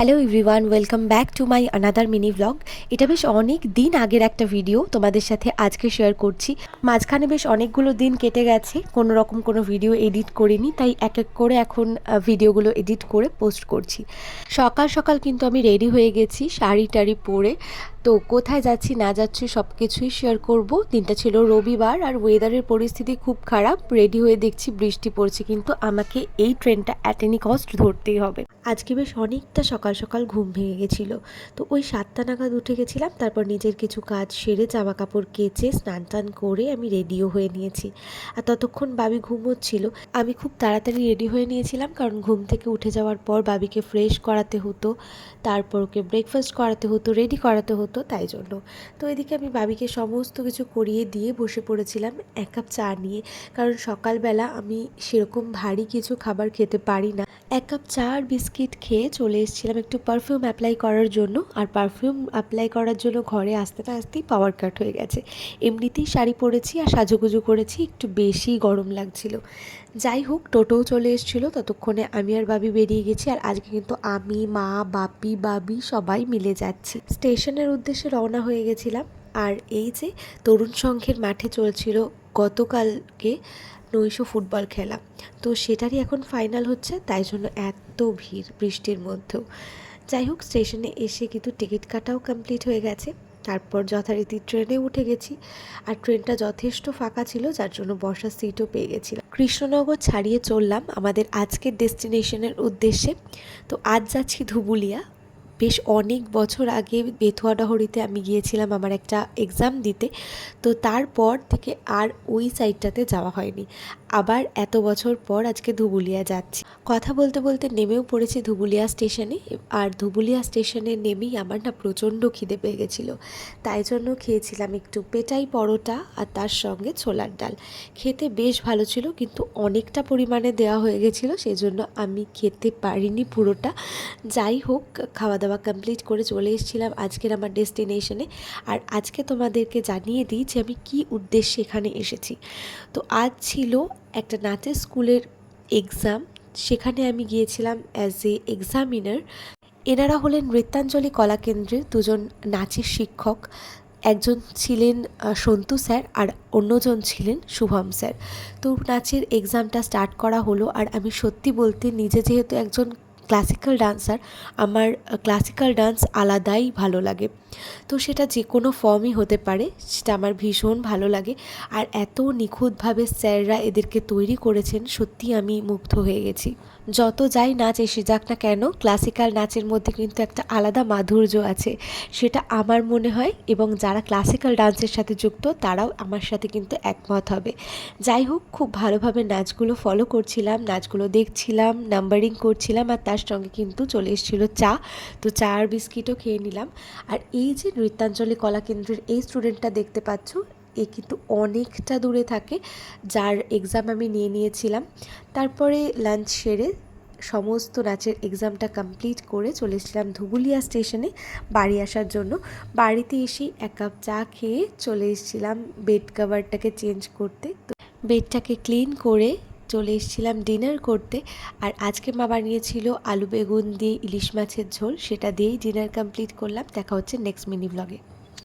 Hello everyone welcome back to my another mini blog এটা বেশ অনেক দিন আগের একটা ভিডিও তোমাদের সাথে আজকে শেয়ার করছি। মাঝখানে বেশ অনেকগুলো দিন কেটে গেছে। কোনো রকম কোনো ভিডিও এডিট করিনি, তাই এক এক করে এখন ভিডিওগুলো এডিট করে পোস্ট করছি। সকাল সকাল কিন্তু আমি রেডি হয়ে গেছি শাড়ি টাড়ি পরে। তো কোথায় যাচ্ছি, না যাচ্ছি সব কিছুই শেয়ার করব। দিনটা ছিল রবিবার আর ওয়েদারের পরিস্থিতি খুব খারাপ। রেডি হয়ে দেখছি বৃষ্টি পড়ছে, কিন্তু আমাকে এই ট্রেনটা অ্যাট এনি কস্ট ধরতেই হবে। আজকে বেশ অনেকটা সকাল সকাল ঘুম ভেঙে গেছিল। তো ওই সাতটা নাগাদ উঠে গেছিলাম, তারপর নিজের কিছু কাজ সেরে জামা কাপড় কেচে স্নান টান করে আমি রেডিও হয়ে নিয়েছি। আর ততক্ষণ বাবি ঘুমোচ্ছিল। আমি খুব তাড়াতাড়ি রেডি হয়ে নিয়েছিলাম, কারণ ঘুম থেকে উঠে যাওয়ার পর বাবিকে ফ্রেশ করাতে হতো, তারপর ওকে ব্রেকফাস্ট করাতে হতো রেডি করাতে হতো। তাই জন্য। তো এদিকে আমি বাবিকে সমস্ত কিছু করিয়ে দিয়ে বসে পড়েছিলাম এক কাপ চা নিয়ে। কারণ সকালবেলা আমি সেরকম ভারী কিছু খাবার খেতে পারি না। এক কাপ চা আর বিস্কিট খেয়ে চলে এসেছিলাম একটু পারফিউম অ্যাপ্লাই করার জন্য। আর পারফিউম অ্যাপ্লাই করার জন্য ঘরে আসতে না আসতেই পাওয়ার কাট হয়ে গেছে। এমনিতেই শাড়ি পরেছি আর সাজুগুজু করেছি, একটু বেশি গরম লাগছিল। যাই হোক, টোটোও চলে এসেছিল। ততক্ষণে আমি আর বাবি বেরিয়ে গেছি। আর আজকে কিন্তু আমি, মা, বাপি, বাবি সবাই মিলে যাচ্ছি। স্টেশনের উদ্দেশ্যে রওনা হয়ে গেছিলাম। আর এই যে তরুণ সংঘের মাঠে চলছিল গতকালকে নৈশ ফুটবল খেলা। তো সেটারই এখন ফাইনাল হচ্ছে, তাই জন্য এত ভিড় বৃষ্টির মধ্যেও। যাই হোক, স্টেশনে এসে কিন্তু টিকিট কাটাও কমপ্লিট হয়ে গেছে। তারপর যথারীতি ট্রেনে উঠে গেছি। আর ট্রেনটা যথেষ্ট ফাঁকা ছিল, যার জন্য বসার সিটও পেয়ে গেছিলাম। কৃষ্ণনগর ছাড়িয়ে চললাম আমাদের আজকের ডেস্টিনেশনের উদ্দেশ্যে। তো আজ যাচ্ছি ধুবুলিয়া। বেশ অনেক বছর আগে বেথুয়াডাহরিতে আমি গিয়েছিলাম আমার একটা এক্সাম দিতে। তো তারপর থেকে আর ওই সাইডটাতে যাওয়া হয়নি। আবার এত বছর পর আজকে ধুবুলিয়া যাচ্ছি। কথা বলতে বলতে নেমেও পড়েছি ধুবুলিয়া স্টেশনে আর ধুবুলিয়া স্টেশনে নেমেই আমার না প্রচণ্ড খিদে পেয়ে গেছিল। তাই জন্য খেয়েছিলাম একটু পেটাই পরোটা আর তার সঙ্গে ছোলার ডাল। খেতে বেশ ভালো ছিল কিন্তু অনেকটা পরিমাণে দেওয়া হয়ে গেছিল সেই জন্য আমি খেতে পারিনি পুরোটা। যাই হোক খাওয়া দাওয়া কমপ্লিট করে চলে এসেছিলাম আজকের আমার ডেস্টিনেশনে আর আজকে তোমাদেরকে জানিয়ে দিই যে আমি কী উদ্দেশ্যে এখানে এসেছি। তো আজ ছিল একটা নাচের স্কুলের এক্সাম সেখানে আমি গিয়েছিলাম অ্যাজ এ এক্সামিনার এনারা হলেন নৃত্যাঞ্জলি কলা কেন্দ্রের দুজন নাচের শিক্ষক। একজন ছিলেন সন্তু স্যার আর অন্যজন ছিলেন শুভম স্যার। তো নাচের এক্সামটা স্টার্ট করা হলো আর আমি সত্যি বলতে নিজে যেহেতু একজন ক্লাসিক্যাল ডান্সার আমার ক্লাসিক্যাল ডান্স আলাদাই ভালো লাগে। তো সেটা যে কোনো ফর্মই হতে পারে, সেটা আমার ভীষণ ভালো লাগে। আর এত নিখুঁতভাবে স্যাররা এদেরকে তৈরি করেছেন, সত্যি আমি মুগ্ধ হয়ে গেছি। যত যাই নাচ এসে যাক না কেন ক্লাসিক্যাল নাচের মধ্যে কিন্তু একটা আলাদা মাধুর্য আছে। সেটা আমার মনে হয় এবং যারা ক্লাসিক্যাল ডান্সের সাথে যুক্ত, তারাও আমার সাথে কিন্তু একমত হবে। যাই হোক, খুব ভালোভাবে নাচগুলো ফলো করছিলাম, নাচগুলো দেখছিলাম নাম্বারিং করছিলাম আর তার সঙ্গে কিন্তু চলে এসেছিল চা। তো চা আর বিস্কিটও খেয়ে নিলাম। আর এই যে নৃত্যাঞ্জলি কলা কেন্দ্রের এই স্টুডেন্টটা দেখতে পাচ্ছ, এ কিন্তু অনেকটা দূরে থাকে, যার এক্সাম আমি নিয়ে নিয়েছিলাম। তারপরে লাঞ্চ সেরে সমস্ত নাচের এক্সামটা কমপ্লিট করে চলে এসেছিলাম ধুবুলিয়া স্টেশনে বাড়ি আসার জন্য। বাড়িতে এসে এক কাপ চা খেয়ে চলে এসেছিলাম বেড কভারটাকে চেঞ্জ করতে। তো বেডটাকে ক্লিন করে চলে এসেছিলাম ডিনার করতে আর আজকে মা বানিয়েছিল আলু বেগুন দিয়ে ইলিশ মাছের ঝোল, সেটা দিয়েই ডিনার কমপ্লিট করলাম। দেখা হচ্ছে নেক্সট মিনি ব্লগে